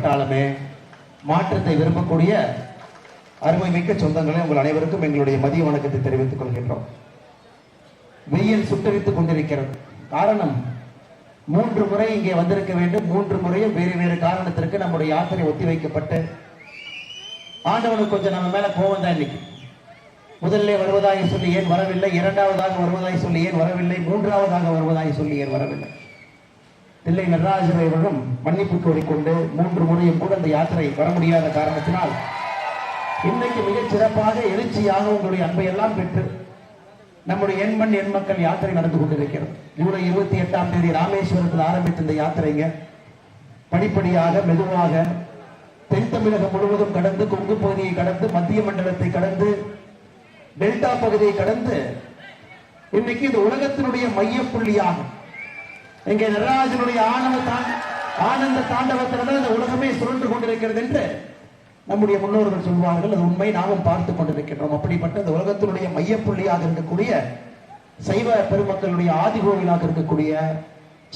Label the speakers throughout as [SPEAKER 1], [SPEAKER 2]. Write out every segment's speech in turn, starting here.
[SPEAKER 1] ஏற்பட்டாலுமே மாற்றத்தை விரும்பக்கூடிய அருமை மிக்க சொந்தங்களே உங்கள் அனைவருக்கும் எங்களுடைய மதிய வணக்கத்தை தெரிவித்துக் கொள்கின்றோம். வெயில் சுட்டரித்துக் கொண்டிருக்கிறது. காரணம் மூன்று முறை இங்கே வந்திருக்க வேண்டும். மூன்று முறையும் வேறு வேறு காரணத்திற்கு நம்முடைய யாத்திரை ஒத்தி வைக்கப்பட்டு ஆண்டவனுக்கு கொஞ்சம் நம்ம மேல கோவம் தான் இன்னைக்கு. முதல்ல வருவதாய் சொல்லி ஏன் வரவில்லை? இரண்டாவதாக வருவதாய் சொல்லி ஏன் வரவில்லை? மூன்றாவதாக வருவதாக சொல்லி ஏன் வரவில்லை? தில்லை நடராஜர் அவர்களும் மன்னிப்பு கோரிக்கொண்டு மூன்று முறையும் கூட அந்த யாத்திரை வர முடியாத காரணத்தினால் இன்னைக்கு மிகச் சிறப்பாக எழுச்சியாக உங்களுடைய அன்பை எல்லாம் பெற்று நம்முடைய எண்மண் எண் மக்கள் யாத்திரை நடந்து கொண்டிருக்கிறது. ஜூலை இருபத்தி எட்டாம் தேதி ராமேஸ்வரத்தில் ஆரம்பித்த இந்த யாத்திரைங்க. படிப்படியாக மெதுவாக தென் தமிழகம் முழுவதும் கடந்து கொங்கு பகுதியை கடந்து மத்திய மண்டலத்தை கடந்து டெல்டா பகுதியை கடந்து இன்னைக்கு இந்த உலகத்தினுடைய மையப்புள்ளியாகும். இங்கே நடராஜனுடைய ஆணவ ஆனந்த தாண்டவத்தில் தான் இந்த உலகமே சுழன்று கொண்டிருக்கிறது என்று நம்முடைய முன்னோர்கள் சொல்வார்கள். அது உண்மை. நாமும் பார்த்து கொண்டிருக்கின்றோம். அப்படிப்பட்ட இந்த உலகத்தினுடைய மையப்புள்ளியாக இருக்கக்கூடிய சைவ பெருமக்களுடைய ஆதிகோவிலாக இருக்கக்கூடிய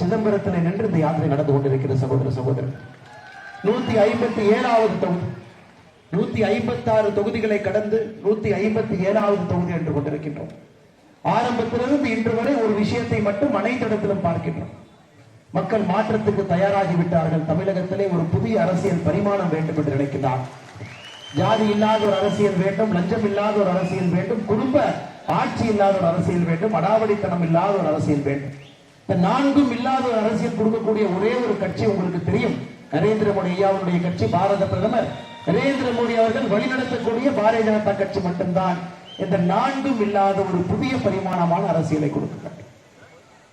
[SPEAKER 1] சிதம்பரத்தில் நின்று இந்த யாத்திரை நடந்து கொண்டிருக்கிறது சகோதர சகோதரர். நூத்தி ஐம்பத்தி ஏழாவது தொகுதி. நூத்தி ஐம்பத்தி ஆறு தொகுதிகளை கடந்து நூத்தி ஐம்பத்தி ஏழாவது தொகுதி என்று கொண்டிருக்கின்றோம். ஆரம்பத்திலிருந்து இன்று வரை ஒரு விஷயத்தை மட்டும் அனைத்து இடத்திலும் பார்க்கின்றோம். மக்கள் மாற்றத்துக்கு தயாராகி விட்டார்கள். தமிழகத்திலே ஒரு புதிய அரசியல் பரிமாணம் வேண்டும் என்று நினைக்கிறார். ஜாதி இல்லாத ஒரு அரசியல் வேண்டும் லஞ்சம் இல்லாத ஒரு அரசியல் வேண்டும் குடும்ப ஆட்சி இல்லாத ஒரு அரசியல் வேண்டும் அடாவடித்தனம் இல்லாத ஒரு அரசியல் வேண்டும். இந்த நான்கும் இல்லாத ஒரு அரசியல் கொடுக்கக்கூடிய ஒரே ஒரு கட்சி உங்களுக்கு தெரியும். நரேந்திர மோடி ஐயாவுடைய கட்சி பாரத பிரதமர். நரேந்திர மோடி அவர்கள் வழிநடத்தக்கூடிய பாரதிய ஜனதா கட்சி மட்டும்தான். இந்த நான்கும் இல்லாத ஒரு புதிய பரிமாணமான அரசியலை கொடுக்க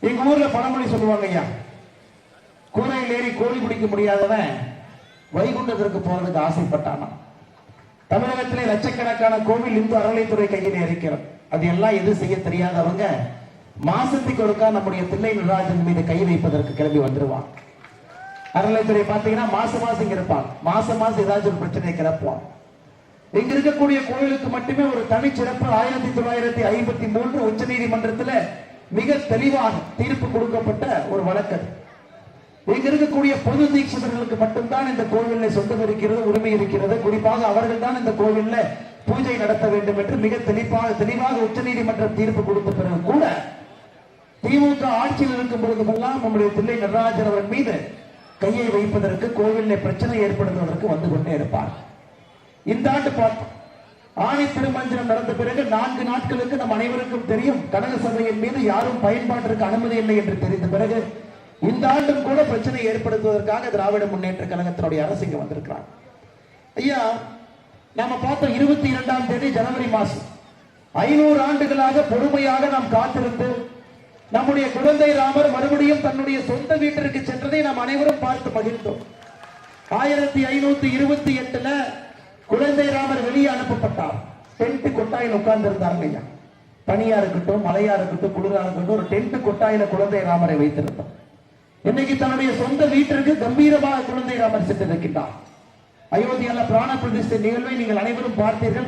[SPEAKER 1] எங்க ஊர்ல பழமொழி சொல்லுவாங்க ஐயா கூரையில் ஏறி கோழி பிடிக்க முடியாதவன் வைகுண்டத்திற்கு போறதுக்கு ஆசைப்பட்டானா? தமிழகத்திலே லட்சக்கணக்கான கோவில் இந்து அறநிலைத்துறை கையில் இருக்கிறது. அது எல்லாம் எது செய்ய தெரியாதவங்க மாசத்துக்கு ஒருக்கா நம்முடைய தில்லை நடராஜன் மீது கை வைப்பதற்கு கிளம்பி வந்துருவான். அறநிலைத்துறை பார்த்தீங்கன்னா மாசம் மாசம் இங்க இருப்பான். மாசம் மாசம் ஏதாச்சும் ஒரு பிரச்சனையை கிளப்புவான். இங்க இருக்கக்கூடிய கோயிலுக்கு மட்டுமே ஒரு தனிச்சிறப்பு ஆயிரத்தி தொள்ளாயிரத்தி ஐம்பத்தி மூன்று உச்ச நீதிமன்றத்துல மிக தெளிவாக தீர்ப்பு கொடுக்கப்பட்ட ஒரு வழக்கு இங்க இருக்கக்கூடிய பொது தீட்சிதர்களுக்கு மட்டும்தான் இந்த கோவில்ல சொந்தம் இருக்கிறது உரிமை இருக்கிறது குறிப்பாக அவர்கள் தான் இந்த கோவில்ல பூஜை நடத்த வேண்டும் என்று மிக தெளிவாக தெளிவாக உச்சநீதிமன்றம் தீர்ப்பு கொடுத்த பிறகு கூட திமுக ஆட்சியில் இருக்கும் பொழுதுமெல்லாம் நம்முடைய தில்லை நடராஜர் அவர்கள் மீது கையை வைப்பதற்கு கோவிலை பிரச்சனை ஏற்படுத்துவதற்கு வந்து கொண்டே இருப்பார். இந்த ஆண்டு பார்த்தோம் ஆணை திருமஞ்சனம் நடந்த பிறகு நான்கு நாட்களுக்கு நம் அனைவருக்கும் தெரியும் கனக சபையின் மீது யாரும் பயன்பாட்டிற்கு அனுமதி இல்லை என்று தெரிந்த பிறகு இந்த ஆண்டும் கூட பிரச்சனை ஏற்படுத்துவதற்காக திராவிட முன்னேற்ற கழகத்தினுடைய அரசு இங்க வந்திருக்கிறார் ஐயா நாம பார்த்தோம் இருபத்தி இரண்டாம் தேதி ஜனவரி மாசம். ஐநூறு ஆண்டுகளாக பொறுமையாக நாம் காத்திருந்து நம்முடைய குழந்தை ராமர் மறுபடியும் தன்னுடைய சொந்த வீட்டிற்கு சென்றதை நாம் அனைவரும் பார்த்து மகிழ்ந்தோம். ஆயிரத்தி ஐநூத்தி இருபத்தி எட்டுல குழந்தை ராமர் வெளியே அனுப்பப்பட்டார். டென்ட் கொட்டாயில் உட்கார்ந்து இருந்தாங்க ஐயா. பனியா இருக்கட்டும் மழையா இருக்கட்டும் குளிரா இருக்கட்டும் ஒரு டென்ட் கொட்டாயில குழந்தை ராமரை வைத்திருந்தோம். இன்னைக்கு தன்னுடைய சொந்த வீட்டிற்கு கம்பீரமாக குழந்தை ராமர் சென்றிருக்கின்றார். அயோத்தியால பிராண பிரதிஷ்டை நிகழ்வை நீங்கள் அனைவரும் பார்த்தீர்கள்.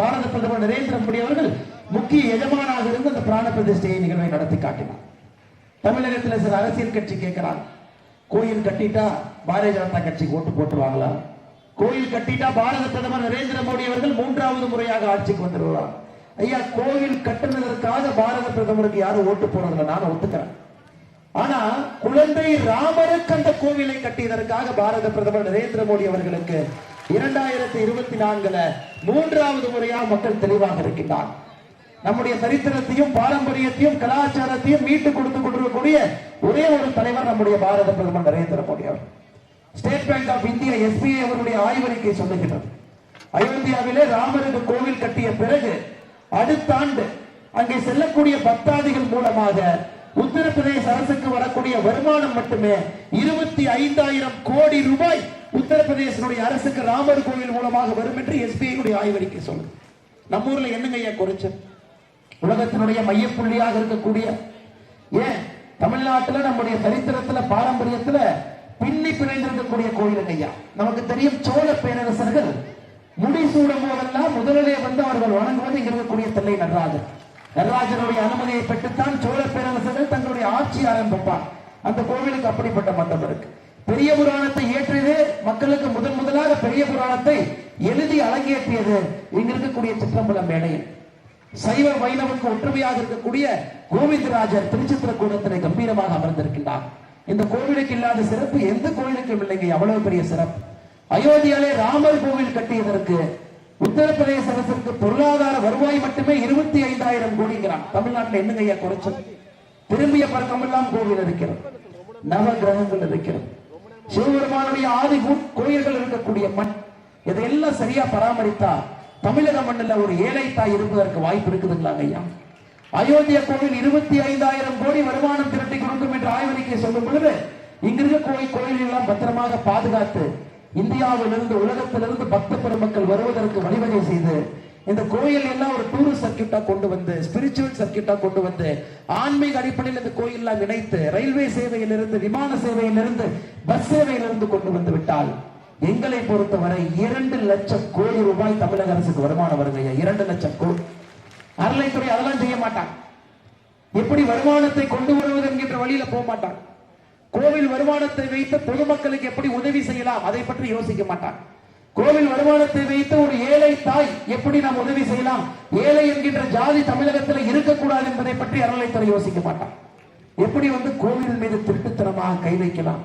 [SPEAKER 1] பாரத பிரதமர் நரேந்திர மோடி அவர்கள் முக்கிய எஜமானாக இருந்து அந்த பிராண பிரதிஷ்டையை நிகழ்வை நடத்தி காட்டினார். தமிழகத்தில் சில அரசியல் கட்சி கேட்கிறாங்க கோயில் கட்டிட்டா பாரதிய ஜனதா கட்சிக்கு ஓட்டு போட்டுருவாங்களா? கோயில் கட்டிட்டா பாரத பிரதமர் நரேந்திர மோடி அவர்கள் மூன்றாவது முறையாக ஆட்சிக்கு வந்துடுவார் ஐயா கோயில் கட்டுனதற்காக பாரத பிரதமருக்கு யாரும் ஓட்டு போனதில்லை நான் ஒத்துக்கிறேன். ஆனா குழந்தை ராமருக்கு அந்த கோவிலை கட்டியதற்காக பாரத பிரதமர் நரேந்திர மோடி அவர்களுக்கு இரண்டாயிரத்தி இருபத்தி நான்குல மூன்றாவது முறையா மக்கள் தெளிவாக இருக்கின்றார். நம்முடைய சரித்திரத்தையும் பாரம்பரியத்தையும் கலாச்சாரத்தையும் மீட்டு கொடுத்து கொண்டிருக்கக்கூடிய ஒரே ஒரு தலைவர் நம்முடைய பாரத பிரதமர் நரேந்திர மோடி அவர் State Bank of India SBI அவருடைய ஆய்வறிக்கை சொல்லுகின்றது. அயோத்தியாவிலே ராமருக்கு கோவில் கட்டிய பிறகு அடுத்த ஆண்டு அங்கே செல்லக்கூடிய பக்தாதிகள் மூலமாக உத்தரப்பிரதேச அரசுக்கு வரக்கூடிய வருமானம் மட்டுமே இருபத்தி ஐந்தாயிரம் கோடி ரூபாய் உத்தரப்பிரதேசனுடைய அரசுக்கு ராமர் கோவில் மூலமாக வரும் என்று எஸ்பிஐ ஆய்வறிக்கை சொல்லுது. நம்ம ஊர்ல என்னங்க ஐயா குறைச்சல்? உலகத்தினுடைய மையப்புள்ளியாக இருக்கக்கூடிய ஏன்? தமிழ்நாட்டுல நம்முடைய சரித்திரத்துல பாரம்பரியத்துல பின்னி பிணைந்திருக்கக்கூடிய கோயில் ஐயா? நமக்கு தெரியும் சோழ பேரரசர்கள் முடிசூடும் போதெல்லாம் முதலிலே வந்து அவர்கள் வணங்குவது இங்க இருக்கக்கூடிய தில்லை நடராஜர். நடராஜனுடைய அனுமதியை பெற்றுத்தான் சோழ பேரரசர்கள் தங்களுடைய ஆட்சி ஆரம்பிப்பான் அந்த கோவிலுக்கு அப்படிப்பட்ட மண்டபம் இருக்கு. பெரிய புராணத்தை ஏற்றியது மக்களுக்கு முதன் முதலாக பெரிய புராணத்தை எழுதி அலங்கேற்றியது இங்க இருக்கக்கூடிய சிற்றம்பலம் மேடையில். சைவ வைணவுக்கு ஒற்றுமையாக இருக்கக்கூடிய கோவிந்தராஜர் திருச்சித்திரக்கூடத்திலே கம்பீரமாக அமர்ந்திருக்கின்றார். இந்த கோவிலுக்கு இல்லாத சிறப்பு எந்த கோவிலுக்கும் இல்லைங்க அவ்வளவு பெரிய சிறப்பு. அயோத்தியாலே ராமர் கோவில் கட்டியதற்கு உத்தரப்பிரதேச அரசுக்கு பொருளாதார வருவாய் மட்டுமே இருபத்தி ஐந்தாயிரம் கோடிங்கிறான். தமிழ்நாட்டில் என்னங்க ஐயா குறைச்சது திரும்பிய பறக்கமெல்லாம் கோவில் இருக்கிறது. நவ கிரகங்கள் இருக்கிறது. சிவபெருமானுடைய ஆதி கோயில்கள் இருக்கக்கூடிய மண். இதையெல்லாம் சரியா பராமரித்தா தமிழக மண்ணுல ஒரு ஏழை தாய் இருப்பதற்கு வாய்ப்பு இருக்குதுங்களாங்க ஐயா. அயோத்தியா கோவில் இருபத்தி ஐந்தாயிரம் கோடி வருமானம் திரட்டி கொடுக்கும் என்று ஆய்வறிக்கை சொல்லும் பொழுது இங்கிருக்க கோயில் கோயில்கள் எல்லாம் பத்திரமாக பாதுகாத்து இந்தியாவிலிருந்து உலகத்திலிருந்து பக்த பெருமக்கள் வருவதற்கு வழிவகை செய்து இந்த கோயில் எல்லாம் ஒரு டூரிஸ்ட் சர்க்கியூட்டா கொண்டு வந்து ஸ்பிரிச்சுவல் சர்க்கியூட்டா கொண்டு வந்து ஆன்மீக அடிப்படையில் இந்த கோயில் எல்லாம் இணைத்து ரயில்வே சேவையிலிருந்து விமான சேவையிலிருந்து பஸ் சேவையிலிருந்து கொண்டு வந்து விட்டால் எங்களை பொறுத்தவரை இரண்டு லட்சம் கோடி ரூபாய் தமிழக அரசுக்கு வருமானம் வருங்க இரண்டு லட்சம் கோடி அறலைத்துறை அதெல்லாம் செய்ய மாட்டாங்க. எப்படி வருமானத்தை கொண்டு வருவது என்கின்ற வழியில போக மாட்டாங்க. கோவில் வருமானத்தை வைத்து பொதுமக்களுக்கு எப்படி உதவி செய்யலாம்? அதை பற்றி யோசிக்க மாட்டான் கோவில் வருமானத்தை வைத்து ஒரு ஏழை தாய் எப்படி நாம் உதவி செய்யலாம்? ஏழை என்கின்ற ஜாதி தமிழகத்தில் இருக்கக்கூடாது என்பதை பற்றி அறநிலைத்துறை யோசிக்க மாட்டான் எப்படி வந்து கோவில் மீது திருட்டுத்தனமாக கை வைக்கலாம்?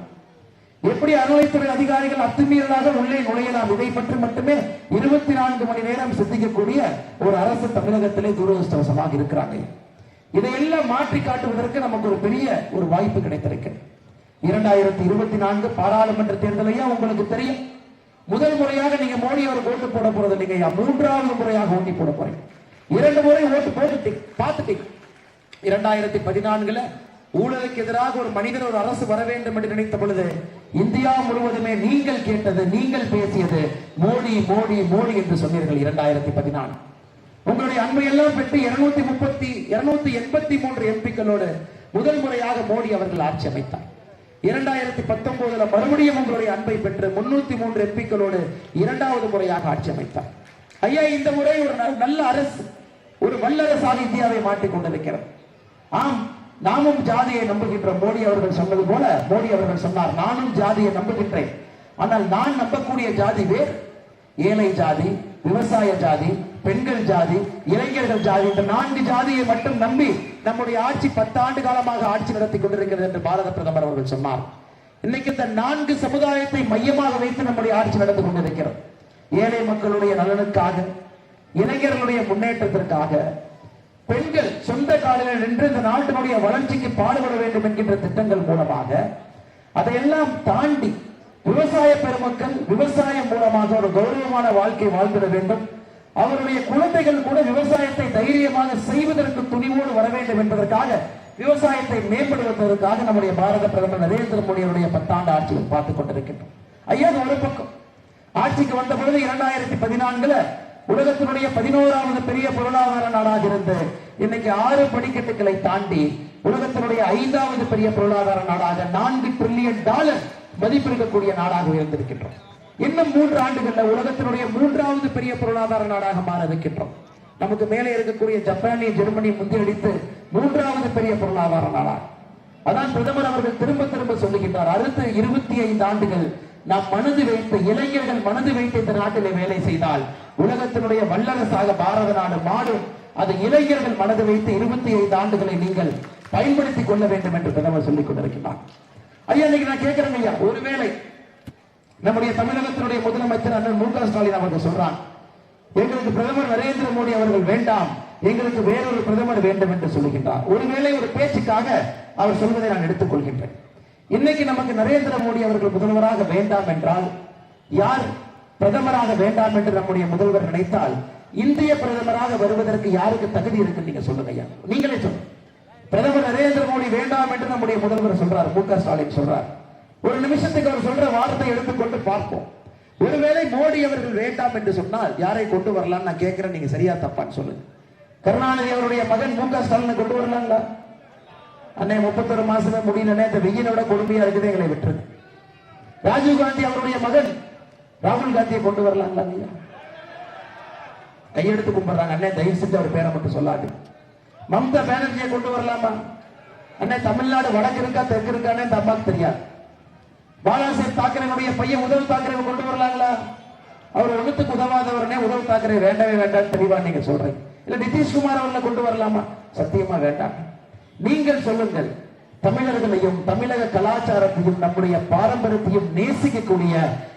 [SPEAKER 1] எப்படி அறநிலைத்துறை அதிகாரிகள் அத்துமீறலாக உள்ளே நுழையலாம்? இதை பற்றி மட்டுமே இருபத்தி நான்கு மணி நேரம் சிந்திக்கக்கூடிய ஒரு அரசு தமிழகத்திலே துரதிருஷ்டவசமாக இருக்கிறாங்க இதையெல்லாம் மாற்றி காட்டுவதற்கு நமக்கு ஒரு பெரிய ஒரு வாய்ப்பு கிடைத்திருக்கு இரண்டாயிரத்தி இருபத்தி நான்கு பாராளுமன்ற தேர்தலையும் உங்களுக்கு தெரியும். முதல் முறையாக நீங்க மோடி அவருக்கு ஓட்டு போட போறது இல்லைங்க மூன்றாவது முறையாக ஓட்டி போட போறீங்க. இரண்டு முறை ஓட்டு போட்டு பார்த்துட்டீங்க. இரண்டாயிரத்தி பதினான்குல ஊழலுக்கு எதிராக ஒரு மனிதர் ஒரு அரசு வர வேண்டும் என்று நினைத்த பொழுது இந்தியா முழுவதுமே நீங்கள் கேட்டது நீங்கள் பேசியது மோடி மோடி மோடி என்று சொன்னீர்கள் இரண்டாயிரத்தி பதினான்கு. உங்களுடைய அன்பையெல்லாம் பெற்று இருநூத்தி முப்பத்தி இருநூத்தி எண்பத்தி மூன்று எம்பிக்களோடு முதல் முறையாக மோடி அவர்கள் ஆட்சி அமைத்தார். இரண்டாயிரத்தி பத்தொன்பதுல மறுபடியும் உங்களுடைய அன்பை பெற்று முன்னூத்தி மூன்று எம்பிக்களோடு இரண்டாவது முறையாக ஆட்சி அமைத்தார். ஐயா இந்த முறை ஒரு நல்ல அரசு ஒரு வல்லரசாக இந்தியாவை மாற்றிக் கொண்டிருக்கிறது. ஆம் நாமும் ஜாதியை நம்புகின்ற மோடி அவர்கள் சொன்னது போல மோடி அவர்கள் சொன்னார் நானும் ஜாதியை நம்புகின்றேன். ஆனால் நான் நம்பக்கூடிய ஜாதி வேறு. ஏழை ஜாதி விவசாய ஜாதி பெண்கள் ஜாதி இளைஞர்கள் ஜாதி இந்த நான்கு ஜாதியை மட்டும் நம்பி நம்முடைய ஆட்சி பத்தாண்டு காலமாக ஆட்சி நடத்தி கொண்டிருக்கிறது என்று பாரத பிரதமர் அவர்கள் சொன்னார். இன்னைக்கு இந்த நான்கு சமுதாயத்தை மையமாக வைத்து நம்முடைய ஆட்சி நடந்து கொண்டிருக்கிறது. ஏழை மக்களுடைய நலனுக்காக இளைஞர்களுடைய முன்னேற்றத்திற்காக பெண்கள் சொந்த காலில் நின்று இந்த நாட்டினுடைய வளர்ச்சிக்கு பாடுபட வேண்டும் என்கின்ற திட்டங்கள் மூலமாக அதையெல்லாம் தாண்டி விவசாய பெருமக்கள் விவசாயம் மூலமாக ஒரு கௌரவமான வாழ்க்கை வாழ்ந்திட வேண்டும். அவருடைய குழந்தைகள் கூட விவசாயத்தை தைரியமாக செய்வதற்கு துணிவோடு வர வேண்டும் என்பதற்காக விவசாயத்தை மேம்படுத்துவதற்காக நம்முடைய பாரத பிரதமர் நரேந்திர மோடியுடைய பத்தாண்டு ஆட்சியை பார்த்துக் கொண்டிருக்கின்றோம். ஐயா ஒரு பக்கம். ஆட்சிக்கு வந்த பொழுது இரண்டாயிரத்தி பதினான்குல உலகத்தினுடைய பதினோராவது பெரிய பொருளாதார நாடாக இருந்து இன்னைக்கு ஆறு படிக்கட்டுகளை தாண்டி உலகத்தினுடைய ஐந்தாவது பெரிய பொருளாதார நாடாக நான்கு டிரில்லியன் டாலர் மதிப்பிருக்கக்கூடிய நாடாக உயர்ந்திருக்கின்றோம். இன்னும் மூன்று ஆண்டுகள்ல உலகத்தினுடைய மூன்றாவது பெரிய பொருளாதார நாடாக மாற இருக்கின்றோம். நமக்கு மேலே இருக்கக்கூடிய ஜப்பானிய ஜெர்மனி முந்தியடித்து மூன்றாவது பெரிய பொருளாதார நாடாக அதான் பிரதமர் அவர்கள் திரும்ப திரும்ப சொல்லுகின்றார். அடுத்த இருபத்தி ஐந்து ஆண்டுகள் நாம் மனது வைத்து இளைஞர்கள் மனது வைத்து இந்த நாட்டிலே வேலை செய்தால் உலகத்தினுடைய வல்லரசாக பாரத நாடு மாறும். அது இளைஞர்கள் மனது வைத்து இருபத்தி ஐந்து ஆண்டுகளை நீங்கள் பயன்படுத்திக் கொள்ள வேண்டும் என்று பிரதமர் சொல்லிக் கொண்டிருக்கிறார் ஐயா இன்னைக்கு நான் கேட்கிறேன் ஐயா ஒருவேளை நம்முடைய தமிழகத்தினுடைய முதலமைச்சர் அண்ணன் மு க ஸ்டாலின் அவர்கள் சொல்றான் எங்களுக்கு பிரதமர் நரேந்திர மோடி அவர்கள் வேண்டாம் எங்களுக்கு வேறொரு பிரதமர் வேண்டும் என்று சொல்லுகின்றார். ஒருவேளை ஒரு பேச்சுக்காக அவர் சொல்வதை நான் எடுத்துக்கொள்கின்றேன். இன்னைக்கு நமக்கு நரேந்திர மோடி அவர்கள் முதல்வராக வேண்டாம் என்றால் யார் பிரதமராக வேண்டாம் என்று நம்முடைய முதல்வர் நினைத்தால் இந்திய பிரதமராக வருவதற்கு யாருக்கு தகுதி இருக்கு நீங்க சொல்லுங்க ஐயா. நீங்களே சொல்லுங்க. பிரதமர் நரேந்திர மோடி வேண்டாம் என்று நம்முடைய முதல்வர் சொல்றார் மு க ஸ்டாலின் சொல்றார். ஒரு நிமிஷத்துக்கு அவர் சொல்ற வார்த்தை எடுத்துக்கொண்டு பார்ப்போம். ஒருவேளை மோடி அவர்கள் வேண்டாம் என்று சொன்னால் யாரை கொண்டு வரலாம் நான் கேட்கிறேன் நீங்க சரியா தப்பான்னு சொல்லுங்க. கருணாநிதி அவருடைய மகன் மு க. ஸ்டாலின் கொண்டு வரலாங்களா? அன்னை முப்பத்தொரு மாசமே முடியலன்னே இந்த வெயிலோட கொடுமையா இருக்குது எங்களை விட்டுருது ராஜீவ் காந்தி அவருடைய மகன் ராகுல் காந்தியை கொண்டு வரலாங்களா நீங்க? கையெடுத்து கும்பிடுறாங்க. அண்ணே தயவு செஞ்சு அவர் பேரை மட்டும் சொல்லாது. மம்தா பானர்ஜியை கொண்டு வரலாமா? அண்ணே தமிழ்நாடு வடக்கு இருக்கா தெற்கு இருக்கான்னு இந்த அம்மாவுக்கு தெரியாது. பாலாசாஹேப் தாக்கரனுடைய பையன் உதவு தாக்கரே கொண்டு வரலாங்களா? அவர் ஒண்ணுத்துக்கு உதவாதவரனே உதவு தாக்கரே வேண்டவே வேண்டாம் தெளிவா நீங்க சொல்றீங்க. இல்ல நிதிஷ்குமார் அவர்களை கொண்டு வரலாமா? சத்தியமா வேண்டாம். நீங்கள் சொல்லுங்கள். தமிழர்களையும் தமிழக கலாச்சாரத்தையும் நம்முடைய பாரம்பரியத்தையும் நேசிக்கக்கூடிய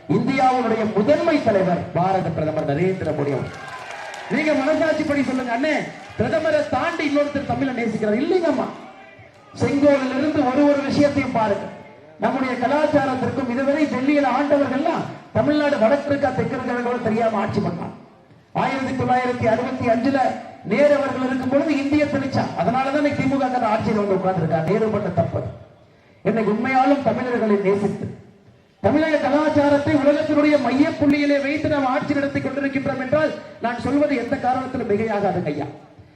[SPEAKER 1] இந்தியாவுடைய முதன்மை தலைவர் பாரத பிரதமர் நரேந்திர மோடி நீங்க நீங்க மனசாட்சிப்படி சொல்லுங்க. அண்ணே பிரதமரை தாண்டி இன்னொருத்தர் தமிழை நேசிக்கிறார். இல்லைங்கம்மா. செங்கோலில் இருந்து ஒரு ஒரு விஷயத்தையும் பாருங்க. நம்முடைய கலாச்சாரத்திற்கும் இதுவரை டெல்லியில் ஆண்டவர்கள்லாம் தமிழ்நாடு வடக்கிற்கா இருக்கா தெரியாம ஆட்சி பண்ணான் ஆயிரத்தி தொள்ளாயிரத்தி அறுபத்தி அஞ்சுல நேரு அவர்கள் இருக்கும் பொழுது இந்திய திணிச்சா அதனாலதான் திமுக காரர் ஆட்சியில் வந்து உட்கார்ந்துருக்கா? நேரு பண்ண தப்பு என்னை உண்மையாலும் தமிழர்களை நேசித்து தமிழக கலாச்சாரத்தை உலகத்தினுடைய மையப்புள்ளியிலே வைத்து நாம் ஆட்சி நடத்தி கொண்டிருக்கின்றோம் என்றால் நான் சொல்வது எந்த காரணத்திலும் மிகையாகாது ஐயா.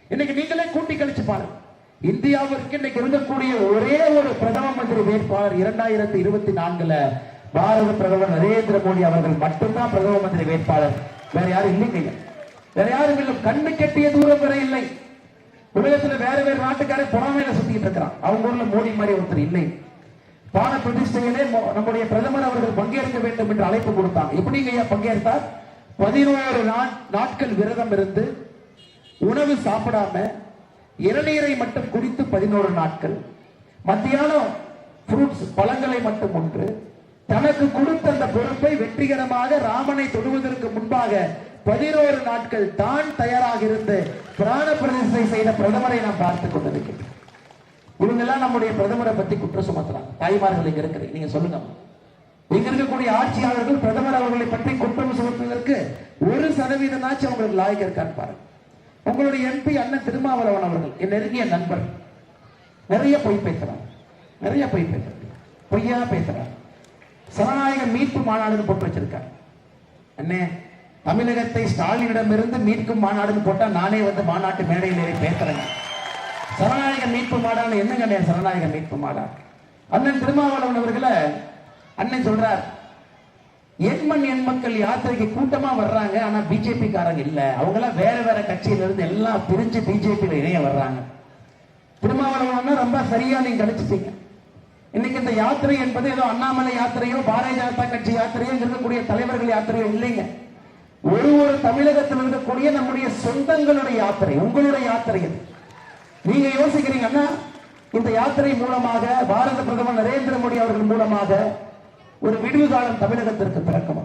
[SPEAKER 1] இன்னைக்கு நீங்களே கூட்டி கழிச்சு பாருங்க. இந்தியாவிற்கு இன்னைக்கு இருக்கக்கூடிய ஒரே ஒரு பிரதம மந்திரி வேட்பாளர் இரண்டாயிரத்தி இருபத்தி நான்குல பாரத பிரதமர் நரேந்திர மோடி அவர்கள் மட்டும்தான் பிரதம மந்திரி வேட்பாளர். வேற யாரும் இல்லைங்க வேற யாரும் இல்லை. கண்ணு கெட்டிய தூரம் வரை இல்லை. உலகத்துல வேற வேற நாட்டுக்காரே பொறாமையில சுத்திட்டு இருக்கிறான். அவங்க ஊர்ல மோடி மாதிரி ஒருத்தர் இல்லை. பான பிரதிஷ்டையிலே நம்முடைய பிரதமர் அவர்கள் பங்கேற்க வேண்டும் என்று அழைப்பு கொடுத்தாங்க. எப்படிங்க ஐயா பங்கேற்றார் பதினோரு நாட்கள் விரதம் இருந்து உணவு சாப்பிடாம இளநீரை மட்டும் குடித்து பதினோரு நாட்கள். மத்தியானம் ஃப்ரூட்ஸ் பழங்களை மட்டும் ஒன்று தனக்கு கொடுத்த அந்த பொறுப்பை வெற்றிகரமாக ராமனை தொடுவதற்கு முன்பாக பதினோரு நாட்கள் தான் தயாராக இருந்து பிராண பிரதிஷ்டை செய்த பிரதமரை நாம் பார்த்துக் கொண்டிருக்கிறோம் இவங்க எல்லாம் நம்முடைய பிரதமரை பத்தி குற்றம் சுமத்துறாங்க தாய்மார்கள் இங்க இருக்கிறது நீங்க சொல்லுங்க. இங்க இருக்கக்கூடிய ஆட்சியாளர்கள் பிரதமர் அவர்களை பற்றி குற்றம் சுமத்துவதற்கு ஒரு சதவீதமாச்சும் அவங்களுக்கு லாய்க்கு இருக்கான்னு பாருங்க. உங்களுடைய எம்பி அண்ணன் திருமாவளவன் அவர்கள் என் நெருங்கிய நண்பர். நிறைய பொய் பேசுறாங்க நிறைய பொய் பேசுறாங்க பொய்யா பேசுறாங்க சனநாயக மீட்பு மாநாடுன்னு போட்டு வச்சிருக்காங்க அண்ணே தமிழகத்தை ஸ்டாலினிடமிருந்து மீட்கும் மாநாடுன்னு போட்டா நானே வந்து மாநாட்டு மேடையில் ஏறி பேசுறேங்க. சரணாயக மீட்பு மாடான்னு என்னங்க சரணாயக மீட்பு மாடா? அண்ணன் திருமாவளவன் அவர்களை அண்ணன் சொல்றார் எண்மண் எண் மக்கள் யாத்திரைக்கு கூட்டமா வர்றாங்க. ஆனா பிஜேபி காரங்க இல்ல. அவங்க எல்லாம் வேற வேற கட்சியில இருந்து எல்லாம் பிரிஞ்சு பிஜேபியில இணைய வர்றாங்க. திருமாவளவன் ரொம்ப சரியா நீங்க கணிச்சிட்டீங்க. இன்னைக்கு இந்த யாத்திரை என்பது ஏதோ அண்ணாமலை யாத்திரையோ பாரதிய ஜனதா கட்சி யாத்திரையோ இருக்கக்கூடிய தலைவர்கள் யாத்திரையோ இல்லைங்க. ஒரு ஒரு தமிழகத்தில் இருக்கக்கூடிய நம்முடைய சொந்தங்களுடைய யாத்திரை உங்களுடைய யாத்திரை இது. நீங்க யோசிக்கிறீங்கன்னா இந்த யாத்திரை மூலமாக பாரத பிரதமர் நரேந்திர மோடி அவர்கள் மூலமாக ஒரு விடுவு காலம் தமிழகத்திற்கு பிறக்குமா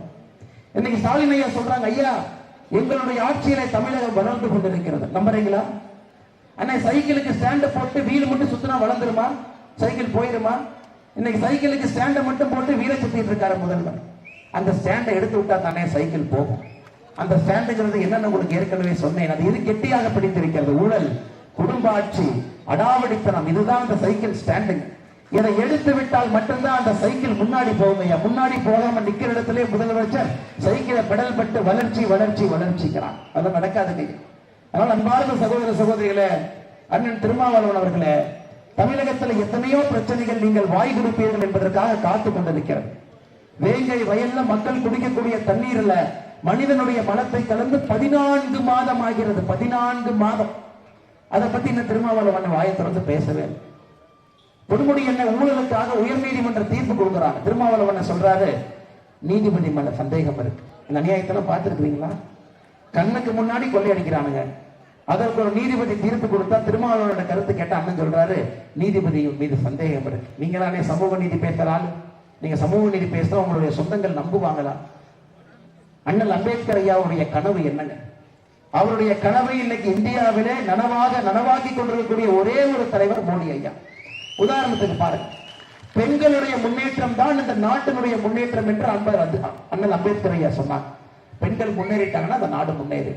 [SPEAKER 1] இன்னைக்கு ஸ்டாலின் ஐயா சொல்றாங்க ஐயா எங்களுடைய ஆட்சியிலே தமிழகம் வளர்ந்து கொண்டிருக்கிறது. நம்புறீங்களா? அண்ணா சைக்கிளுக்கு ஸ்டாண்ட் போட்டு வீல் மட்டும் சுத்தினா வளர்ந்துருமா? சைக்கிள் போயிருமா? இன்னைக்கு சைக்கிளுக்கு ஸ்டாண்டை மட்டும் போட்டு வீலை சுத்திட்டு இருக்காரு முதல்வர். அந்த ஸ்டாண்டை எடுத்து விட்டா தானே சைக்கிள் போகும். அந்த ஸ்டாண்டுங்கிறது என்னன்னு உங்களுக்கு ஏற்கனவே சொன்னேன். அது இது கெட்டியாக பிடித்திருக்கிறது. ஊழல் குடும்ப ஆட்சி அடாவடித்தனம் இதுதான் அந்த சைக்கிள் ஸ்டாண்டுங்க. இதை எடுத்து விட்டால் மட்டும்தான் அந்த சைக்கிள் முன்னாடி போகும் ஐயா முன்னாடி போகாம நிக்கிற இடத்திலே முதலமைச்சர் சைக்கிளை பெடல் பட்டு வளர்ச்சி வளர்ச்சி வளர்ச்சிக்கிறான் அது நடக்காதுங்க அதனால அன்பார்ந்த சகோதர சகோதரிகளே அண்ணன் திருமாவளவன் அவர்களே தமிழகத்தில் எத்தனையோ பிரச்சனைகள் நீங்கள் வாய் கொடுப்பீர்கள் என்பதற்காக காத்து கொண்டிருக்கிறது வேங்கை வயல்ல மக்கள் குடிக்கக்கூடிய தண்ணீர்ல மனிதனுடைய மலத்தை கலந்து பதினான்கு மாதம் ஆகிறது. பதினான்கு மாதம். அதை பத்தி இந்த திருமாவளவன் வாயை திறந்து பேசவே இல்லை. கொடுமுடி என்ன ஊழலுக்காக உயர்நீதிமன்ற தீர்ப்பு கொடுக்குறாங்க. திருமாவளவன் சொல்றாரு? நீதிபதி மேல சந்தேகம் இருக்கு. இந்த அநியாயத்தெல்லாம் பார்த்துருக்குறீங்களா? கண்ணுக்கு முன்னாடி கொள்ளையடிக்கிறானுங்க. அதற்கு ஒரு நீதிபதி தீர்ப்பு கொடுத்தா திருமாவளவனோட கருத்து கேட்டா அண்ணன் சொல்றாரு நீதிபதி மீது சந்தேகம் இருக்கு. நீங்களானே சமூக நீதி பேசுறாள் நீங்க சமூக நீதி பேசுறா உங்களுடைய சொந்தங்கள் நம்புவாங்களா? அண்ணல் அம்பேத்கர் ஐயாவுடைய கனவு என்னங்க? அவருடைய கனவை இன்னைக்கு இந்தியாவிலே நனவாக நனவாக்கி கொண்டிருக்கக்கூடிய ஒரே ஒரு தலைவர் மோடி ஐயா. உதாரணத்துக்கு பாருங்க பெண்களுடைய முன்னேற்றம் தான் இந்த நாட்டினுடைய முன்னேற்றம் என்று அன்பர் அது அண்ணல் அம்பேத்கர் ஐயா சொன்னாங்க பெண்கள் முன்னேறிட்டாங்கன்னா அந்த நாடு முன்னேறு.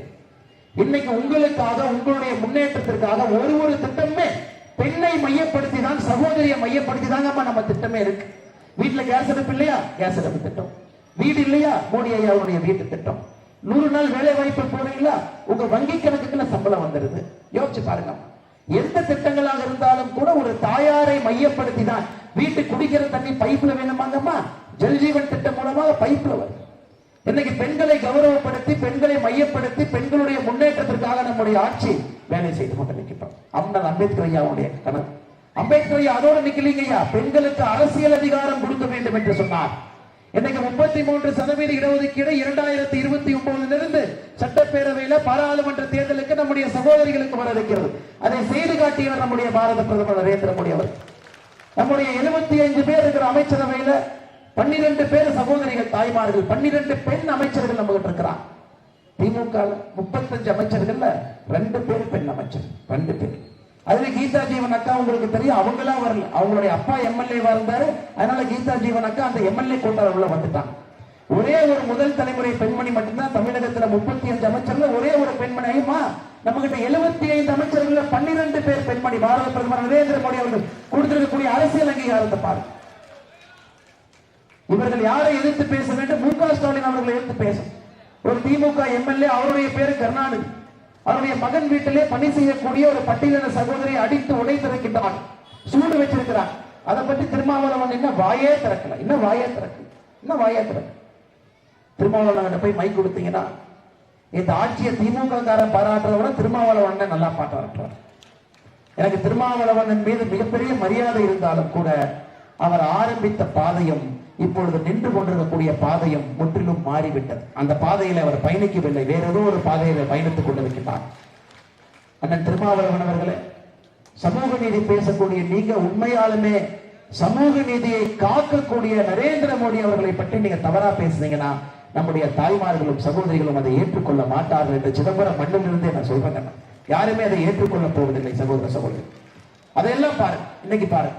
[SPEAKER 1] இன்னைக்கு உங்களுக்காக உங்களுடைய முன்னேற்றத்திற்காக ஒரு ஒரு திட்டமே பெண்ணை மையப்படுத்தி தான் சகோதரியை மையப்படுத்தி தாங்கம்மா நம்ம திட்டமே இருக்கு. வீட்டுல கேஸ் அடுப்பு இல்லையா? கேஸ் அடுப்பு திட்டம். வீடு இல்லையா? மோடி ஐயாவுடைய வீட்டு திட்டம். நூறு நாள் வேலை வாய்ப்பு போறீங்களா? உங்க வங்கி கணக்குக்குள்ள சம்பளம் வந்துருது. யோசிச்சு பாருங்க எந்த திட்டங்களாக இருந்தாலும் கூட ஒரு தாயாரை மையப்படுத்தி தான் வீட்டு குடிக்கிற தண்ணி பைப்ல வேணுமாங்கம்மா ஜல்ஜீவன் திட்டம் மூலமாக பைப்ல வரும். இன்னைக்கு பெண்களை கௌரவப்படுத்தி பெண்களை மையப்படுத்தி பெண்களுடைய முன்னேற்றத்திற்காக நம்முடைய ஆட்சி வேலை செய்து கொண்டிருக்கின்றோம் அண்ணல் அம்பேத்கர் ஐயாவுடைய கனவு. அம்பேத்கர் அதோடு நிக்கலீங்க ஐயா. பெண்களுக்கு அரசியல் அதிகாரம் கொடுக்க வேண்டும் என்று சொன்னார். இன்னைக்கு முப்பத்தி மூன்று சதவீத இடஒதுக்கீடு இரண்டாயிரத்தி இருபத்தி ஒன்பதுல இருந்து சட்டப்பேரவையில பாராளுமன்ற தேர்தலுக்கு நம்முடைய சகோதரிகளுக்கு வர இருக்கிறது அதை செய்து காட்டியவர் நம்முடைய பாரத பிரதமர் நரேந்திர மோடி அவர். நம்முடைய எழுபத்தி ஐந்து பேர் இருக்கிற அமைச்சரவையில பன்னிரண்டு பேர் சகோதரிகள் தாய்மார்கள் பன்னிரண்டு பெண் அமைச்சர்கள் நம்ம கிட்ட இருக்கிறான் திமுக முப்பத்தஞ்சு அமைச்சர்கள்ல ரெண்டு பேர் பெண் அமைச்சர் ரெண்டு பேர். அதுல கீதா ஜீவன் அக்கா உங்களுக்கு தெரியும். அவங்களா வரல. அவங்களுடைய அப்பா எம்எல்ஏ இருந்தாரு. அதனால கீதா ஜீவன் அக்கா அந்த எம்எல்ஏ கோட்டார் உள்ள வந்துட்டாங்க ஒரே ஒரு முதல் தலைமுறை பெண்மணி மட்டும்தான் தமிழகத்துல முப்பத்தி அஞ்சு அமைச்சர்ல ஒரே ஒரு பெண்மணி ஐயமா நம்ம கிட்ட எழுபத்தி ஐந்து அமைச்சர்கள்ல பன்னிரண்டு பேர் பெண்மணி. பாரத பிரதமர் நரேந்திர மோடி அவர்கள் கொடுத்திருக்கக்கூடிய அரசியல் அங்கீகாரத்தை பாருங்க இவர்கள் யாரை எதிர்த்து பேச வேண்டும்? மு க ஸ்டாலின் அவர்களை எதிர்த்து பேச. ஒரு திமுக எம்எல்ஏ அவருடைய பேரு கருணாநிதி. அவருடைய மகன் வீட்டிலே பணி செய்யக்கூடிய ஒரு பட்டியலின சகோதரியை அடித்து உடைத்திருக்கின்றார் சூடு வச்சிருக்கிறான். அதை பற்றி திருமாவளவன் என்ன வாயே திறக்கல. என்ன வாயே திறக்கு என்ன வாயே திறக்கு திருமாவளவன் போய் மைக் கொடுத்தீங்கன்னா இந்த ஆட்சியை திமுக காரன் பாராட்டுறத விட திருமாவளவன் நல்லா பாட்டாட்டுறார் எனக்கு திருமாவளவன் மீது மிகப்பெரிய மரியாதை இருந்தாலும் கூட அவர் ஆரம்பித்த பாதையும் இப்பொழுது நின்று கொண்டிருக்கக்கூடிய பாதையும் முற்றிலும் மாறிவிட்டது. அந்த பாதையில அவர் பயணிக்கவில்லை. வேற ஏதோ ஒரு பாதையில பயணித்துக் கொண்டிருக்கிறார். அண்ணன் திருமாவளவன் அவர்களே சமூக நீதி பேசக்கூடிய நீங்க உண்மையாலுமே சமூக நீதியை காக்கக்கூடிய நரேந்திர மோடி அவர்களை பற்றி நீங்க தவறா பேசுனீங்கன்னா நம்முடைய தாய்மார்களும் சகோதரிகளும் அதை ஏற்றுக்கொள்ள மாட்டார்கள் என்று சிதம்பரம் மண்ணிலிருந்தே நான் சொல்றேன் யாருமே அதை ஏற்றுக்கொள்ள போவதில்லை சகோதர சகோதரி. அதையெல்லாம் பாரு இன்னைக்கு பாருங்க.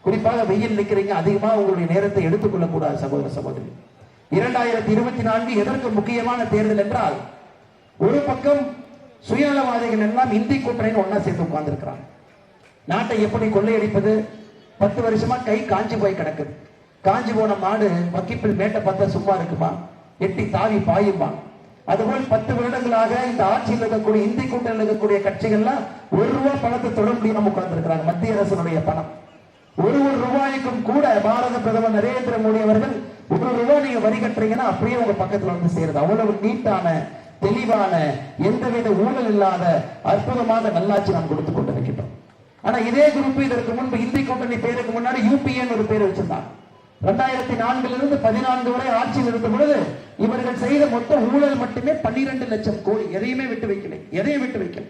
[SPEAKER 1] குறிப்பாக வெயில் நிக்கிறீங்க அதிகமா உங்களுடைய நேரத்தை எடுத்துக்கொள்ளக்கூடாது சகோதர சகோதரி. இரண்டாயிரத்தி இருபத்தி நான்கு எதற்கு முக்கியமான தேர்தல் என்றால் ஒரு பக்கம் சுயநலவாதிகள் எல்லாம் இந்தி கூட்டணின்னு ஒன்னா சேர்த்து உட்கார்ந்துருக்கிறாங்க. நாட்டை எப்படி கொள்ளையடிப்பது? பத்து வருஷமா கை காஞ்சி போய் கிடக்குது. காஞ்சி போன மாடு வக்கிப்பில் மேட்டை பார்த்தா சும்மா இருக்குமா? எட்டி தாவி பாயுமா? அதுபோல் பத்து வருடங்களாக இந்த ஆட்சியில் இருக்கக்கூடிய இந்தி கூட்டணியில் இருக்கக்கூடிய கட்சிகள்லாம் ஒரு ரூபாய் பணத்தை தொட முடியாம உட்கார்ந்துருக்கிறாங்க மத்திய அரசனுடைய பணம். ஒரு ஒரு ரூபாய்க்கும் கூட பாரத பிரதமர் நரேந்திர மோடி அவர்கள் ஒரு ரூபாய் நீங்க வரி கட்டுறீங்கன்னா அப்படியே உங்க பக்கத்துல வந்து சேருது. அவ்வளவு நீட்டான தெளிவான எந்தவித ஊழல் இல்லாத அற்புதமான நல்லாட்சி நாம் கொடுத்து கொண்டிருக்கின்றோம். ஆனா இதே குரூப் இதற்கு முன்பு இந்தி கூட்டணி பேருக்கு முன்னாடி யூபிஏன்னு ஒரு பேர் வச்சிருந்தாங்க. ரெண்டாயிரத்தி நான்குல இருந்து பதினான்கு வரை ஆட்சியில் இருந்த பொழுது இவர்கள் செய்த மொத்த ஊழல் மட்டுமே பன்னிரண்டு லட்சம் கோடி. எதையுமே விட்டு வைக்கல. எதையும் விட்டு வைக்கல.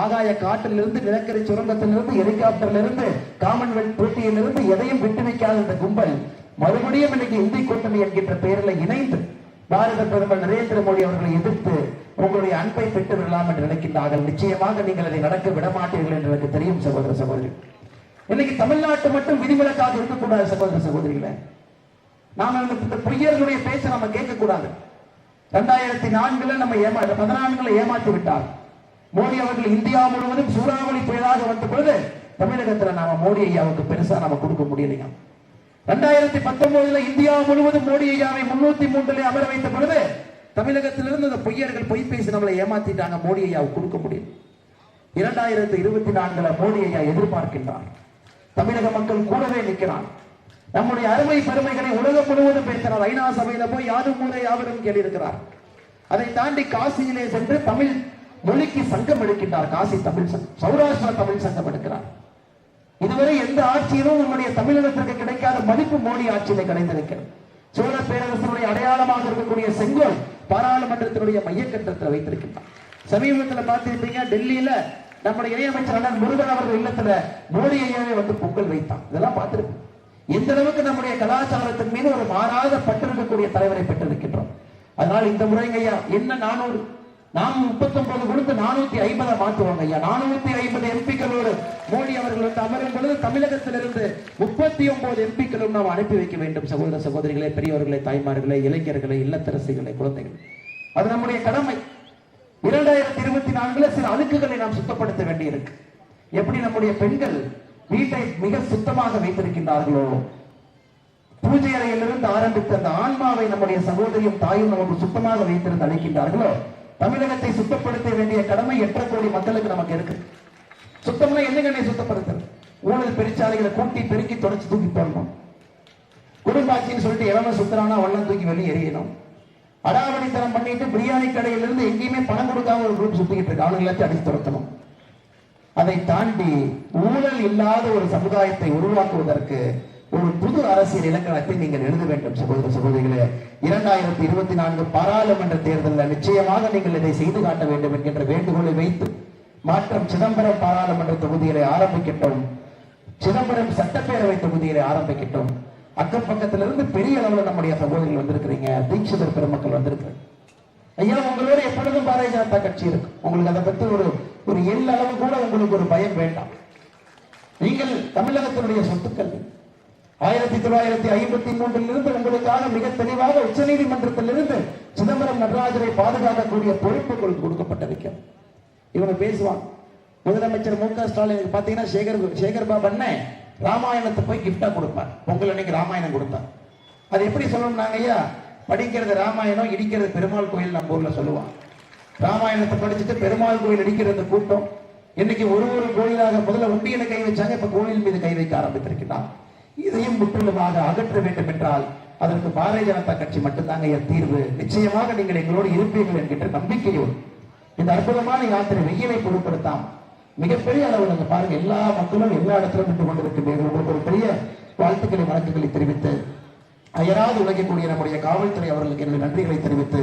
[SPEAKER 1] ஆகாய காட்டிலிருந்து நிலக்கரி சுரங்கத்திலிருந்து ஹெலிகாப்டர்ல இருந்து காமன்வெல்த் போட்டியிலிருந்து எதையும் விட்டு வைக்காத இந்த கும்பல் மறுபடியும் இன்னைக்கு இந்தி கூட்டணி என்கின்ற பெயரில் இணைந்து பாரத பிரதமர் நரேந்திர மோடி அவர்களை எதிர்த்து உங்களுடைய அன்பை பெற்று விடலாம் என்று நினைக்கின்றார்கள். நிச்சயமாக நீங்கள் அதை நடக்க விட மாட்டீர்கள் என்று எனக்கு தெரியும் சகோதர சகோதரி. இன்னைக்கு தமிழ்நாட்டு மட்டும் விதிவிலக்காக இருக்கக்கூடாது சகோதர சகோதரிகளே. நாம இந்த பொய்யர்களுடைய பேச்சை நம்ம கேட்கக்கூடாது. ரெண்டாயிரத்தி நான்குல நம்ம ஏமா பதினான்குல ஏமாற்றி விட்டார் மோடி அவர்கள் இந்தியா முழுவதும் சூறாவளி புயலாக வந்த பொழுது தமிழகத்துல நாம மோடி ஐயாவுக்கு பெருசா நாம கொடுக்க முடியலையா? ரெண்டாயிரத்தி பத்தொன்பதுல இந்தியா முழுவதும் மோடி ஐயாவை முன்னூத்தி மூன்றுல அமர வைத்த பொழுது தமிழகத்திலிருந்து அந்த பொய்யர்கள் பொய் பேசி நம்மளை ஏமாத்திட்டாங்க மோடி ஐயாவுக்கு கொடுக்க முடியும் இரண்டாயிரத்தி இருபத்தி நான்குல மோடி ஐயா எதிர்பார்க்கின்றார். தமிழக மக்கள் கூடவே நிற்கிறான் நம்முடைய அருமை பெருமைகளை உலகம் முழுவதும் பேசினார் ஐநா சபையில போய் யாரும் மூலை யாவரும் கேட்டிருக்கிறார். அதை தாண்டி காசியிலே சென்று தமிழ் மொழிக்கு சங்கம் எடுக்கின்றார் காசி தமிழ் சங்கம் சௌராஷ்டிரா தமிழ் சங்கம் எடுக்கிறார். இதுவரை எந்த ஆட்சியிலும் நம்முடைய தமிழகத்திற்கு கிடைக்காத மதிப்பு மோடி ஆட்சியிலே கிடைத்திருக்கிறது. சோழ பேரரசனுடைய அடையாளமாக இருக்கக்கூடிய செங்கோல் பாராளுமன்றத்தினுடைய மையக்கட்டத்தில் வைத்திருக்கின்றார். சமீபத்தில் பார்த்திருப்பீங்க டெல்லியில நம்முடைய இணையமைச்சர் அண்ணன் முருகன் அவர்கள் இல்லத்துல மோடி ஐயாவை வந்து பொங்கல் வைத்தான் இதெல்லாம் பார்த்திருப்போம். எந்த அளவுக்கு நம்முடைய கலாச்சாரத்தின் மீது ஒரு மாறாத பற்று இருக்கக்கூடிய தலைவரை பெற்றிருக்கின்றோம். அதனால் இந்த முறைங்க ஐயா என்ன நானூறு நாம் முப்பத்தொன்பது கொடுத்து நானூத்தி ஐம்பதை மாற்றுவாங்க ஐயா. நானூத்தி ஐம்பது எம்பிக்களோடு மோடி அவர்கள் வந்து அமரும் பொழுது தமிழகத்திலிருந்து முப்பத்தி ஒன்பது எம்பிக்களும் நாம் அனுப்பி வைக்க வேண்டும். சகோதர சகோதரிகளே பெரியவர்களே தாய்மார்களே இளைஞர்களே இல்லத்தரசிகளே குழந்தைகள். அது நம்முடைய கடமை. இரண்டாயிரத்தி இருபத்தி நான்குல சில அழுக்குகளை நாம் சுத்தப்படுத்த வேண்டியிருக்கு. எப்படி நம்முடைய பெண்கள் வீட்டை மிக சுத்தமாக வைத்திருக்கின்றார்களோ? பூஜை அறையிலிருந்து ஆரம்பித்த அந்த ஆன்மாவை நம்முடைய சகோதரியும் தாயும் நமக்கு சுத்தமாக வைத்திருந்து அழைக்கின்றார்களோ? தமிழகத்தை சுத்தப்படுத்த வேண்டிய கடமை எட்டரை கோடி மக்களுக்கு நமக்கு இருக்கு. சுத்தம்னா என்னங்க சுத்தப்படுத்துறது? ஊழல் பெருச்சாலைகளை கூட்டி பெருக்கி தொடச்சு தூக்கி போடணும். குடும்பாட்சின்னு சொல்லிட்டு எவன சுத்தரானா வள்ளம் தூக்கி வெளியே எறியணும். அடாவடித்தனம் பண்ணிட்டு பிரியாணி கடையில இருந்து எங்கேயுமே பணம் கொடுக்காம ஒரு குரூப் சுத்திக்கிட்டு இருக்கு. அவனுங்க எல்லாத்தையும் அடித்து துரத்தணும். அதை தாண்டி ஊழல் இல்லாத ஒரு சமுதாயத்தை உருவாக்குவதற்கு ஒரு புது அரசியல் இலக்கணத்தை நீங்கள் எழுத வேண்டும் சகோதர சகோதரிகளே. இரண்டாயிரத்தி இருபத்தி நான்கு பாராளுமன்ற தேர்தலில் நிச்சயமாக நீங்கள் இதை செய்து காட்ட வேண்டும் என்கின்ற வேண்டுகோளை வைத்து மாற்றம் சிதம்பரம் பாராளுமன்ற தொகுதிகளை ஆரம்பிக்கட்டும். சிதம்பரம் சட்டப்பேரவை தொகுதிகளை ஆரம்பிக்கட்டும். அக்கம் பக்கத்திலிருந்து பெரிய அளவுல நம்முடைய சகோதரிகள் வந்திருக்கிறீங்க. தீட்சிதர் பெருமக்கள் வந்திருக்கிறீங்க. ஐயா உங்களோட எப்பொழுதும் பாரதிய ஜனதா கட்சி இருக்கு. உங்களுக்கு அதை பத்தி ஒரு ஒரு எல்லளவு கூட உங்களுக்கு ஒரு பயம் வேண்டாம். நீங்கள் தமிழகத்தினுடைய சொத்துக்கள். ஆயிரத்தி தொள்ளாயிரத்தி ஐம்பத்தி மூன்றிலிருந்து உங்களுக்காக மிக தெளிவாக உச்சநீதிமன்றத்திலிருந்து சிதம்பரம் நடராஜரை பாதுகாக்கக்கூடிய பொறுப்பு உங்களுக்கு கொடுக்கப்பட்டிருக்கிறது. இவங்க பேசுவான் முதலமைச்சர் மு க ஸ்டாலின் பாத்தீங்கன்னா சேகர் சேகர் பாபு அண்ணன் ராமாயணத்தை போய் கிஃப்டா கொடுப்பார். பொங்கல் அன்னைக்கு ராமாயணம் கொடுத்தார் அது எப்படி சொல்லணும்னாங்க ஐயா படிக்கிறது ராமாயணம் இடிக்கிறது பெருமாள் கோயில் நம்ம ஊர்ல சொல்லுவான் ராமாயணத்தை படிச்சுட்டு பெருமாள் கோயில் இடிக்கிறது கூட்டம். இன்னைக்கு ஒரு ஒரு கோயிலாக முதல்ல உண்டியல கை வச்சாங்க இப்ப கோயில் மீது கை வைக்க ஆரம்பித்திருக்கிறான் இதையும் முற்றிலுமாக அகற்ற வேண்டும் என்றால் அதற்கு பாரதிய ஜனதா கட்சி மட்டும்தாங்க என் தீர்வு. நிச்சயமாக நீங்கள் எங்களோடு இருப்பீர்கள் என்கின்ற நம்பிக்கையோடு. இந்த அற்புதமான யாத்திரை வெயிலை பொருட்படுத்தாம். மிகப்பெரிய அளவில் நீங்க பாருங்க எல்லா மக்களும் எல்லா இடத்திலும் நின்று கொண்டிருக்கின்றீர்கள். உங்களுக்கு ஒரு பெரிய வாழ்த்துக்களை வழக்குகளை தெரிவித்து அயராது உழைக்கக்கூடிய நம்முடைய காவல்துறை அவர்களுக்கு என்னுடைய நன்றிகளை தெரிவித்து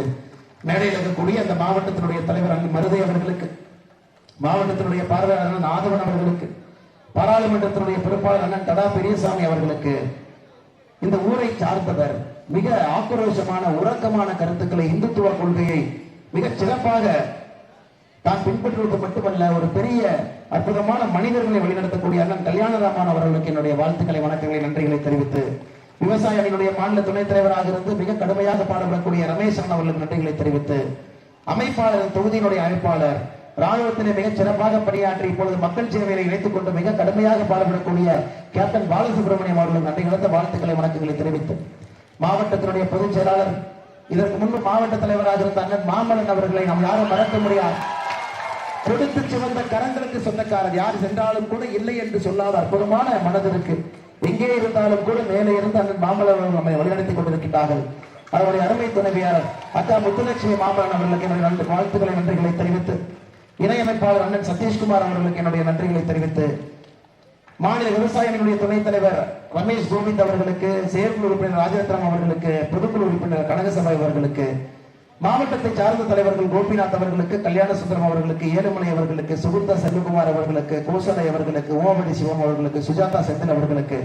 [SPEAKER 1] மேடையில் இருக்கக்கூடிய அந்த மாவட்டத்தினுடைய தலைவர் அங்கு மருதை அவர்களுக்கு மாவட்டத்தினுடைய பார்வையாளர் நாதவன் அவர்களுக்கு பாராளுமன்றத்தினுடைய பொறுப்பாளர் அண்ணன் தடா பெரியசாமி அவர்களுக்கு இந்த ஊரை சார்ந்தவர் மிக ஆக்ரோஷமான உறக்கமான கருத்துக்களை இந்துத்துவ கொள்கையை மிக சிறப்பாக தான் பின்பற்றுவது மட்டுமல்ல ஒரு பெரிய அற்புதமான மனிதர்களை வழிநடத்தக்கூடிய அண்ணன் கல்யாணராமன் அவர்களுக்கு என்னுடைய வாழ்த்துக்களை வணக்கங்களை நன்றிகளை தெரிவித்து விவசாய அணியினுடைய மாநில துணைத் தலைவராக இருந்து மிக கடுமையாக பாடுபடக்கூடிய அண்ணன் அவர்களுக்கு நன்றிகளை தெரிவித்து அமைப்பாளர் தொகுதியினுடைய அமைப்பாளர் ராணுவத்திலே மிக சிறப்பாக பணியாற்றி இப்பொழுது மக்கள் சேவையை இணைத்துக் கொண்டு மிக கடுமையாக பாடுபடக்கூடிய கேப்டன் பாலசுப்ரமணியம் அவர்கள் நன்றி கலந்த வாழ்த்துக்களை வணக்கங்களை தெரிவித்து மாவட்டத்தினுடைய பொதுச் செயலாளர் இதற்கு முன்பு மாவட்ட தலைவராக இருந்த அண்ணன் மாமலன் அவர்களை நாம் யாரும் மறக்க முடியாது. கொடுத்து சிவந்த கரங்களுக்கு சொந்தக்காரர். யார் சென்றாலும் கூட இல்லை என்று சொல்லாத அற்புதமான மனதிற்கு எங்கே இருந்தாலும் கூட மேலே இருந்து அண்ணன் மாமலன் அவர்கள் நம்மை வழிநடத்திக் கொண்டிருக்கின்றார்கள். அவருடைய அருமை துணைவியார் அக்கா முத்துலட்சுமி மாமலன் அவர்களுக்கு என்னுடைய வாழ்த்துக்களை நன்றிகளை தெரிவித்து இணையமைப்பாளர் அண்ணன் சதீஷ்குமார் அவர்களுக்கு என்னுடைய நன்றிகளை தெரிவித்து மாநில விவசாயிகளுடைய துணைத் தலைவர் ரமேஷ் கோவிந்த் அவர்களுக்கு செயற்குழு உறுப்பினர் ராஜரத்னம் அவர்களுக்கு பொதுக்குழு உறுப்பினர் கனகசபை அவர்களுக்கு மாவட்டத்தை சார்ந்த தலைவர்கள் கோபிநாத் அவர்களுக்கு கல்யாண சுந்தரம் அவர்களுக்கு ஏழுமலை அவர்களுக்கு சுகுந்தா செல்வகுமார் அவர்களுக்கு கோசலை அவர்களுக்கு ஓமடி சிவம் அவர்களுக்கு சுஜாதா செந்தில் அவர்களுக்கு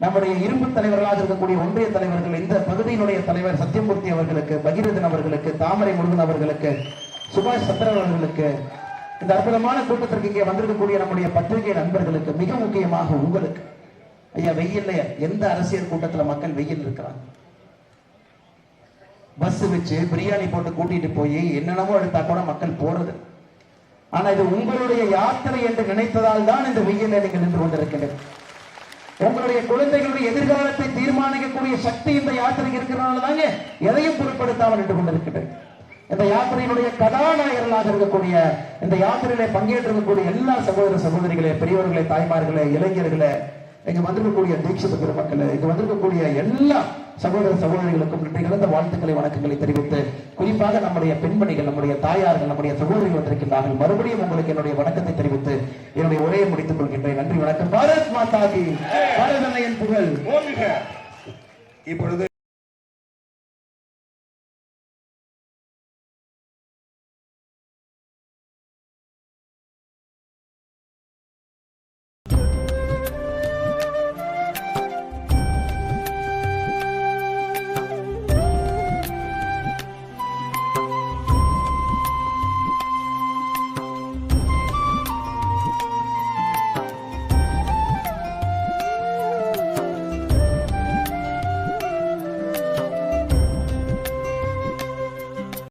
[SPEAKER 1] நம்முடைய இரும்பு தலைவர்களாக இருக்கக்கூடிய ஒன்றிய தலைவர்கள் இந்த பகுதியினுடைய தலைவர் சத்தியமூர்த்தி அவர்களுக்கு பகீரதன் அவர்களுக்கு தாமரை முருகன் அவர்களுக்கு சுபாஷ் சந்திரன் அவர்களுக்கு இந்த அற்புதமான கூட்டத்திற்கு இங்கே வந்திருக்கக்கூடிய நம்முடைய பத்திரிகை நண்பர்களுக்கு மிக முக்கியமாக உங்களுக்கு. ஐயா வெயில்ல எந்த அரசியல் கூட்டத்துல மக்கள் வெயில் இருக்கிறாங்க? பஸ் வச்சு பிரியாணி போட்டு கூட்டிட்டு போய் என்னென்னமோ எடுத்தா கூட மக்கள் போறது. ஆனா இது உங்களுடைய யாத்திரை என்று நினைத்ததால் தான் இந்த வெயில் நீங்கள் நின்று கொண்டிருக்கின்றனர் உங்களுடைய குழந்தைகளுடைய எதிர்காலத்தை தீர்மானிக்கக்கூடிய சக்தி இந்த யாத்திரைக்கு இருக்கிறனால தாங்க எதையும் பொருட்படுத்தாமல் நின்று கொண்டிருக்கின்றனர் இந்த யாத்திரையினுடைய கதாநாயகர்களாக இருக்கக்கூடிய இந்த யாத்திரையில பங்கேற்றிருக்கக்கூடிய எல்லா சகோதர சகோதரிகளே பெரியவர்களே தாய்மார்களே இளைஞர்களே இங்க வந்திருக்கக்கூடிய தீட்சித பெருமக்களே இங்க வந்திருக்கக்கூடிய எல்லா சகோதர சகோதரிகளுக்கும் நன்றி கலந்த வாழ்த்துக்களை வணக்கங்களை தெரிவித்து குறிப்பாக நம்முடைய பெண்மணிகள் நம்முடைய தாயார்கள் நம்முடைய சகோதரிகள் வந்திருக்கின்றார்கள். மறுபடியும் உங்களுக்கு என்னுடைய வணக்கத்தை தெரிவித்து என்னுடைய உரையை முடித்துக் கொள்கின்றேன். நன்றி வணக்கம். பாரத் மாதாஜி கி. புகழ்.
[SPEAKER 2] இப்பொழுது